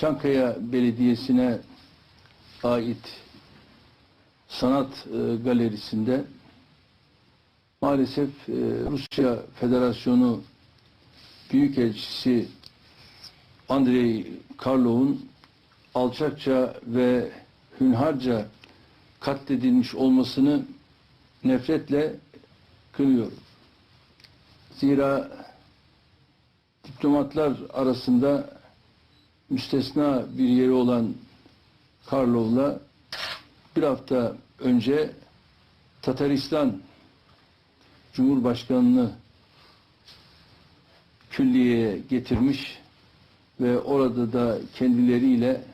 Çankaya Belediyesi'ne ait sanat e, galerisinde maalesef e, Rusya Federasyonu Büyükelçisi Andrei Karlov'un alçakça ve hünharca katledilmiş olmasını nefretle kınıyorum. Zira diplomatlar arasında müstesna bir yeri olan Karlov'la bir hafta önce Tataristan Cumhurbaşkanını külliyeye getirmiş ve orada da kendileriyle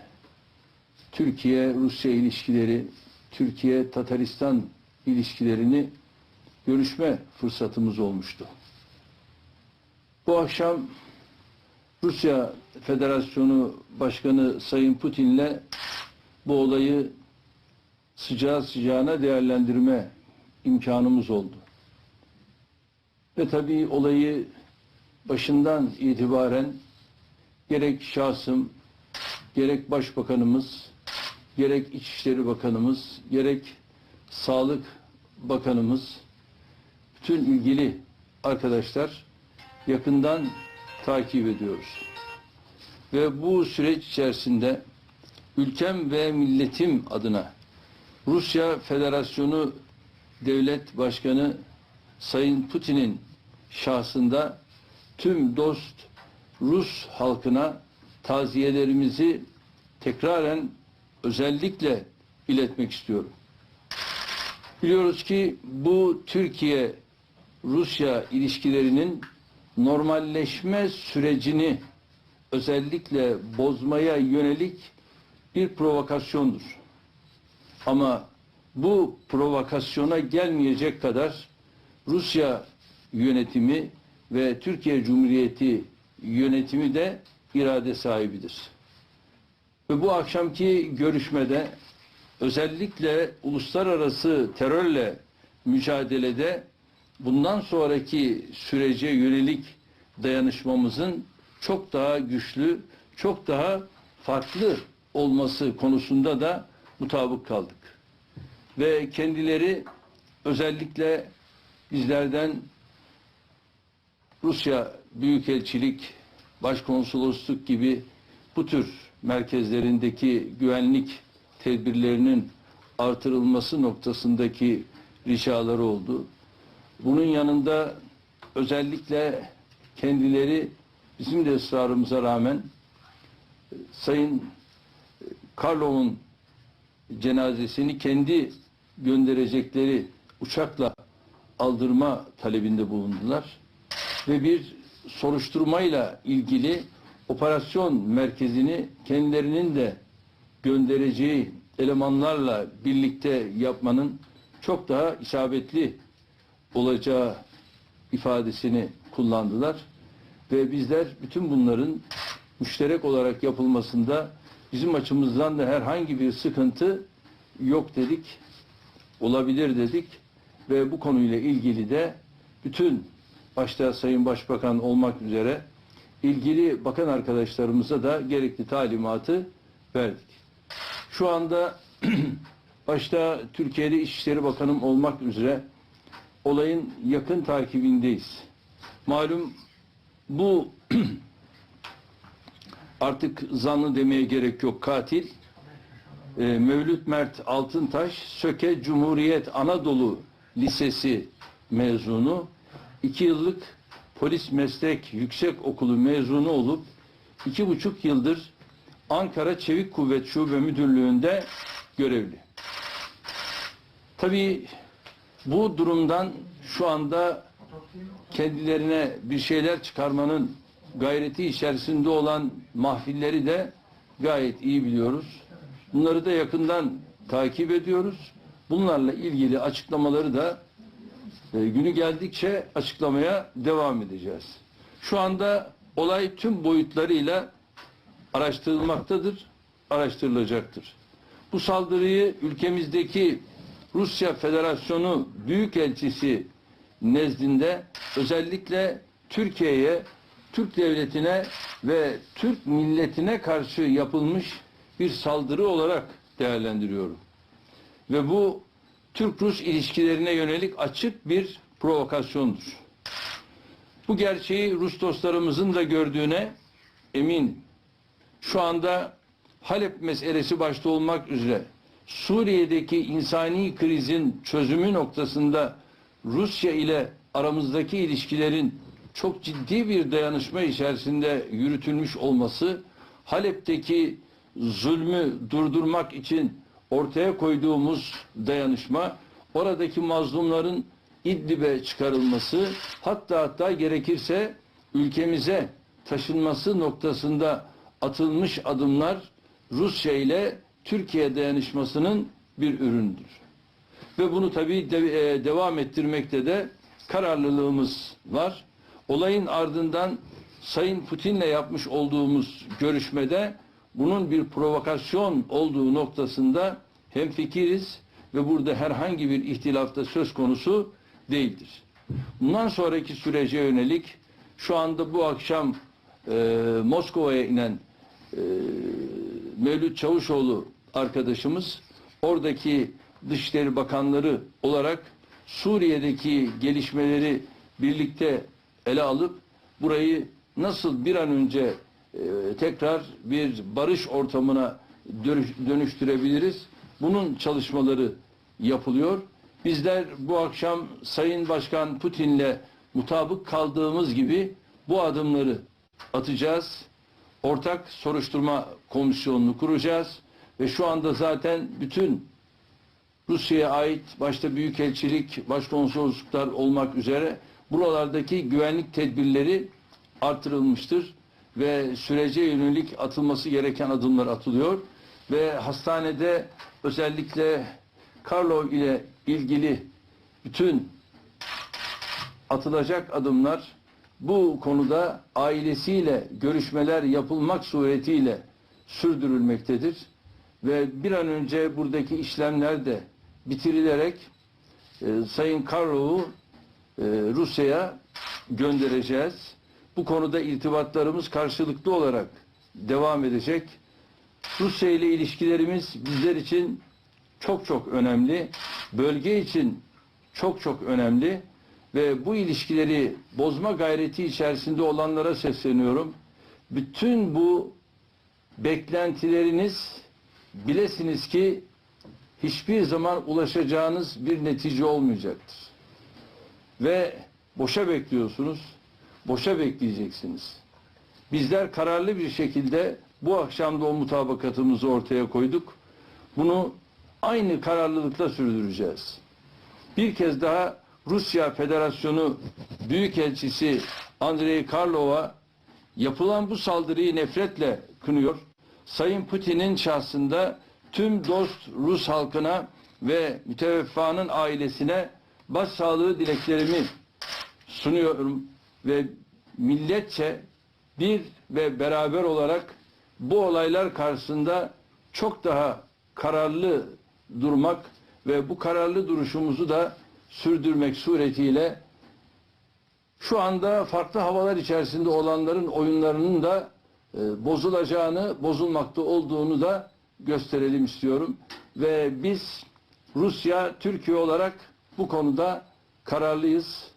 Türkiye-Rusya ilişkileri, Türkiye-Tataristan ilişkilerini görüşme fırsatımız olmuştu. Bu akşam Rusya Federasyonu Başkanı Sayın Putin'le bu olayı sıcağı sıcağına değerlendirme imkanımız oldu. Ve tabii olayı başından itibaren gerek şahsım, gerek Başbakanımız, gerek İçişleri Bakanımız, gerek Sağlık Bakanımız, bütün ilgili arkadaşlar yakından takip ediyoruz. Ve bu süreç içerisinde ülkem ve milletim adına Rusya Federasyonu Devlet Başkanı Sayın Putin'in şahsında tüm dost Rus halkına taziyelerimizi tekraren özellikle iletmek istiyorum. Biliyoruz ki bu Türkiye Rusya ilişkilerinin normalleşme sürecini özellikle bozmaya yönelik bir provokasyondur. Ama bu provokasyona gelmeyecek kadar Rusya yönetimi ve Türkiye Cumhuriyeti yönetimi de irade sahibidir. Ve bu akşamki görüşmede özellikle uluslararası terörle mücadelede bundan sonraki sürece yönelik dayanışmamızın çok daha güçlü, çok daha farklı olması konusunda da mutabık kaldık. Ve kendileri özellikle bizlerden Rusya Büyükelçilik, Başkonsolosluk gibi bu tür merkezlerindeki güvenlik tedbirlerinin artırılması noktasındaki ricaları oldu. Bunun yanında özellikle kendileri bizim de ısrarımıza rağmen Sayın Karlov'un cenazesini kendi gönderecekleri uçakla aldırma talebinde bulundular. Ve bir soruşturmayla ilgili operasyon merkezini kendilerinin de göndereceği elemanlarla birlikte yapmanın çok daha isabetli olacağı ifadesini kullandılar. Ve bizler bütün bunların müşterek olarak yapılmasında bizim açımızdan da herhangi bir sıkıntı yok dedik, olabilir dedik ve bu konuyla ilgili de bütün başta Sayın Başbakan olmak üzere ilgili bakan arkadaşlarımıza da gerekli talimatı verdik. Şu anda başta Türkiye'de İçişleri Bakanım olmak üzere olayın yakın takibindeyiz. Malum bu artık zanlı demeye gerek yok katil e, Mevlüt Mert Altıntaş Söke Cumhuriyet Anadolu Lisesi mezunu iki yıllık polis meslek yüksek okulu mezunu olup iki buçuk yıldır Ankara Çevik Kuvvet Şube Müdürlüğü'nde görevli. Tabii bu durumdan şu anda kendilerine bir şeyler çıkarmanın gayreti içerisinde olan mahfilleri de gayet iyi biliyoruz. Bunları da yakından takip ediyoruz. Bunlarla ilgili açıklamaları da e, günü geldikçe açıklamaya devam edeceğiz. Şu anda olay tüm boyutlarıyla araştırılmaktadır, araştırılacaktır. Bu saldırıyı ülkemizdeki Rusya Federasyonu Büyükelçisi nezdinde özellikle Türkiye'ye, Türk devletine ve Türk milletine karşı yapılmış bir saldırı olarak değerlendiriyorum. Ve bu Türk-Rus ilişkilerine yönelik açık bir provokasyondur. Bu gerçeği Rus dostlarımızın da gördüğüne eminim. Şu anda Halep meselesi başta olmak üzere Suriye'deki insani krizin çözümü noktasında Rusya ile aramızdaki ilişkilerin çok ciddi bir dayanışma içerisinde yürütülmüş olması, Halep'teki zulmü durdurmak için ortaya koyduğumuz dayanışma, oradaki mazlumların İdlib'e çıkarılması, hatta hatta gerekirse ülkemize taşınması noktasında atılmış adımlar Rusya ile Türkiye dayanışmasının bir üründür. Ve bunu tabii de- e, devam ettirmekte de kararlılığımız var. Olayın ardından Sayın Putin'le yapmış olduğumuz görüşmede bunun bir provokasyon olduğu noktasında hemfikiriz ve burada herhangi bir ihtilafta söz konusu değildir. Bundan sonraki sürece yönelik şu anda bu akşam e, Moskova'ya inen e, Mevlüt Çavuşoğlu arkadaşımız oradaki Dışişleri Bakanları olarak Suriye'deki gelişmeleri birlikte ele alıp burayı nasıl bir an önce e, tekrar bir barış ortamına dönüş- dönüştürebiliriz? Bunun çalışmaları yapılıyor. Bizler bu akşam Sayın Başkan Putin'le mutabık kaldığımız gibi bu adımları atacağız. Ortak soruşturma komisyonunu kuracağız ve şu anda zaten bütün Rusya'ya ait başta büyükelçilik, başkonsolosluklar olmak üzere buralardaki güvenlik tedbirleri artırılmıştır. Ve sürece yönelik atılması gereken adımlar atılıyor. Ve hastanede özellikle Karlov ile ilgili bütün atılacak adımlar bu konuda ailesiyle görüşmeler yapılmak suretiyle sürdürülmektedir ve bir an önce buradaki işlemler de bitirilerek e, Sayın Karlov'u e, Rusya'ya göndereceğiz. Bu konuda irtibatlarımız karşılıklı olarak devam edecek. Rusya ile ilişkilerimiz bizler için çok çok önemli. Bölge için çok çok önemli ve bu ilişkileri bozma gayreti içerisinde olanlara sesleniyorum. Bütün bu beklentileriniz bilesiniz ki hiçbir zaman ulaşacağınız bir netice olmayacaktır. Ve boşa bekliyorsunuz, boşa bekleyeceksiniz. Bizler kararlı bir şekilde bu akşam da o mutabakatımızı ortaya koyduk. Bunu aynı kararlılıkla sürdüreceğiz. Bir kez daha Rusya Federasyonu Büyükelçisi Andrei Karlova yapılan bu saldırıyı nefretle kınıyor. Sayın Putin'in şahsında tüm dost Rus halkına ve müteveffanın ailesine başsağlığı dileklerimi sunuyorum ve milletçe bir ve beraber olarak bu olaylar karşısında çok daha kararlı durmak ve bu kararlı duruşumuzu da sürdürmek suretiyle şu anda farklı havalar içerisinde olanların oyunlarının da e, bozulacağını, bozulmakta olduğunu da gösterelim istiyorum. Ve biz Rusya, Türkiye olarak bu konuda kararlıyız.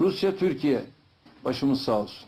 Rusya, Türkiye başımız sağ olsun.